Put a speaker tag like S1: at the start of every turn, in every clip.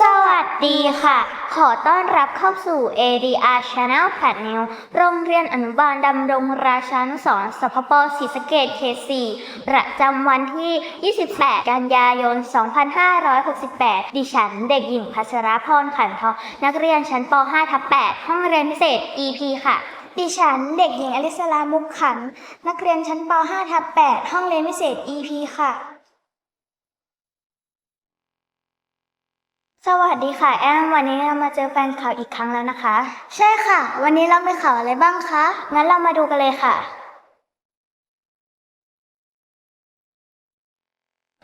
S1: สวัสดีค่ะ ขอต้อนรับเข้าสู่ ADR Channel 8 New โรงเรียนอนุบาลดำรงราชานุสรสพปศรีสะเกดเขต4ประจำวันที่ 28 กันยายน 2568 ดิฉันเด็กหญิงพัชรพรขันทอง นักเรียนชั้นป .5 ทับ8ห้องเรียนพิเศษ EP ค่ะ
S2: ดิฉันเด็กหญิงอลิสลามุกขัน นักเรียนชั้นป .5 ทับ8ห้องเรียนพิเศษ EP ค่ะ
S1: สวัสดีค่ะแอมวันนี้เรามาเจอแฟนข่าวอีกครั้งแล้วนะคะ
S2: ใช่ค่ะ วันนี้เรามีข่าวอะไรบ้างคะ
S1: งั้นเรามาดูกันเลยค่ะ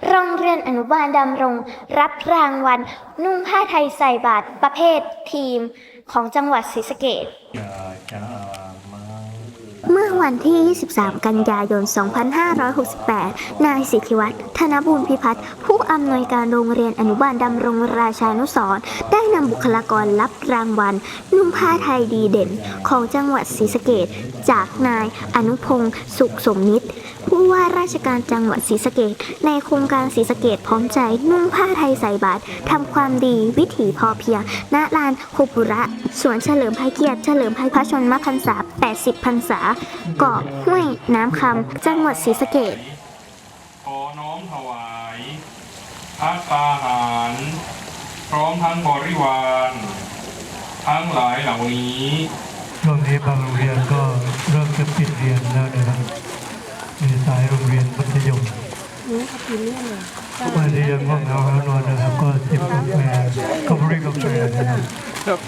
S1: โรงเรียนอนุบาลดำรง รับรางวัล นุ่งผ้าไทยใส่บาตรประเภททีมของจังหวัดศรีสะเกษ วันที่ 23 กันยายน 2568 นายสิทธิวัฒน์ ธนบุญพิพัฒน์ ผู้อำนวยการโรงเรียนอนุบาลดำรงราชานุสรณ์ได้นำบุคลากรรับรางวัล นุ่งผ้าไทยดีเด่น ของจังหวัดศรีสะเกษจากนายอนุพงศ์สุขสมนิต ผู้ว่าราชการจังหวัดศรีสะเกษในโครงการศรีสะเกษพร้อมใจนุ่งผ้าไทยใส่บาตรทำความดีวิถีพอเพียงณลานคุปุระสวนเฉลิมพระเกียรติเฉลิมพระชนมพรรษา 80พรรษาเกาะห้วยน้ำคำจังหวัดศรีสะเกษ
S3: ขอน้อมถวายพัตตาหาร พร้อมทั้งบริวาร ทั้งหลายเหล่านี้
S4: ช่วงนี้บางโรงเรียนก็เริ่มจะปิดเรียนแล้วนะครับมีสายโรงเรี ยนมัธยมวันนี้ยังง่วงเหงาแล้วนอนนะครับก็จิบกาแฟก็บริกาแฟนะครับ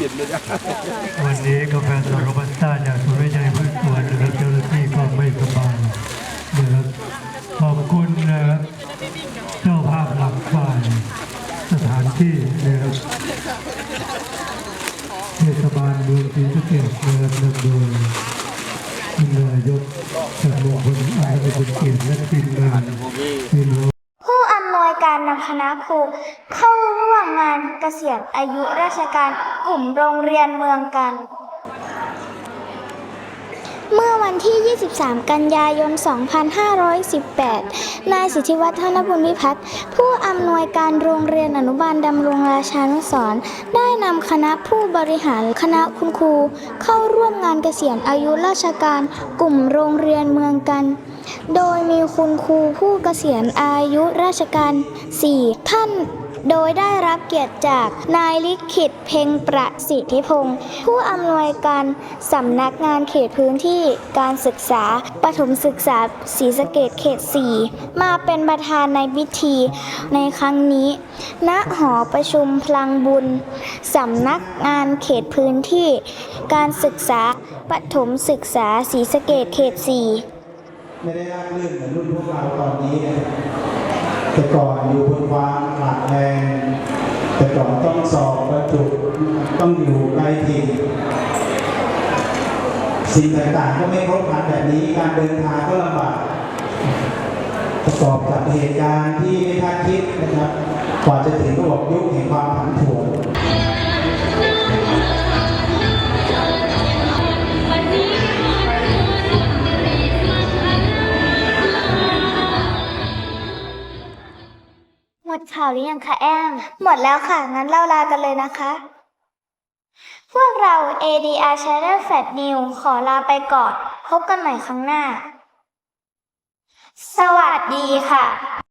S4: วันนี้กาแฟสโรบัสต้าจากสุริยัยพืชสวนนะครับเจ้าหน้าที่ก็ไม่สบายนะครับขอบคุณนะครับเจ้าภาพหลักฝ่ายสถานที่นะครับเทศบาลเมืองศรีสะเกษนะครับนำโดย ท่านนายกท่านมงคลอาภรณ์เกียรติและทีมงานที่รู้
S2: ผู้อำนวยการนำคณะครูเข้าร่วมงานเกษียณอายุราชการกลุ่มโรงเรียนเมืองกัน เมื่อวันที่ 23 กันยายน 2518 นายสิทธิวัฒน์ธนบุญวิพัฒน์ผู้อำนวยการโรงเรียนอนุบาลดำรงราชานุสรณ์ได้นำคณะผู้บริหารคณะคุณครู เข้าร่วมงานเกษียณอายุราชการกลุ่มโรงเรียนเมืองกัน โดยมีคุณครูผู้เกษียณอายุราชการ 4 ท่าน โดยได้รับเกียรติจากนายลิขิตเพ็งประสิทธิพงศ์ผู้อำนวยการสำนักงานเขตพื้นที่การศึกษาประถมศึกษาศรีสะเกดเขต 4 มาเป็นประธานในพิธีในครั้งนี้ ณหอประชุมพลังบุญสำนักงานเขตพื้นที่การศึกษาประถมศึกษาศรีสะเกดเขต 4
S5: ไม่ได้ราบรื่นเหมือนรุ่นพวกเราตอนนี้ แต่ก่อนอยู่บนความขาดแรงแต่ก่อนต้องสอบบรรจุต้องอยู่ใกล้ถิ่นสิ่งต่างๆก็ไม่ครบครันแบบนี้การเดินทางก็ลำบากประกอบกับเหตุการณ์ที่ไม่คาดคิดนะครับ กว่าจะถึงระบบยุคแห่งความผันผวน
S1: ข่าวหรือยังคะแอม
S2: หมดแล้วค่ะ งั้นเล่าลากันเลยนะคะ พวกเรา ADR Channel Fat New ขอลาไปก่อน พบกันใหม่ครั้งหน้า
S1: สวัสดีค่ะ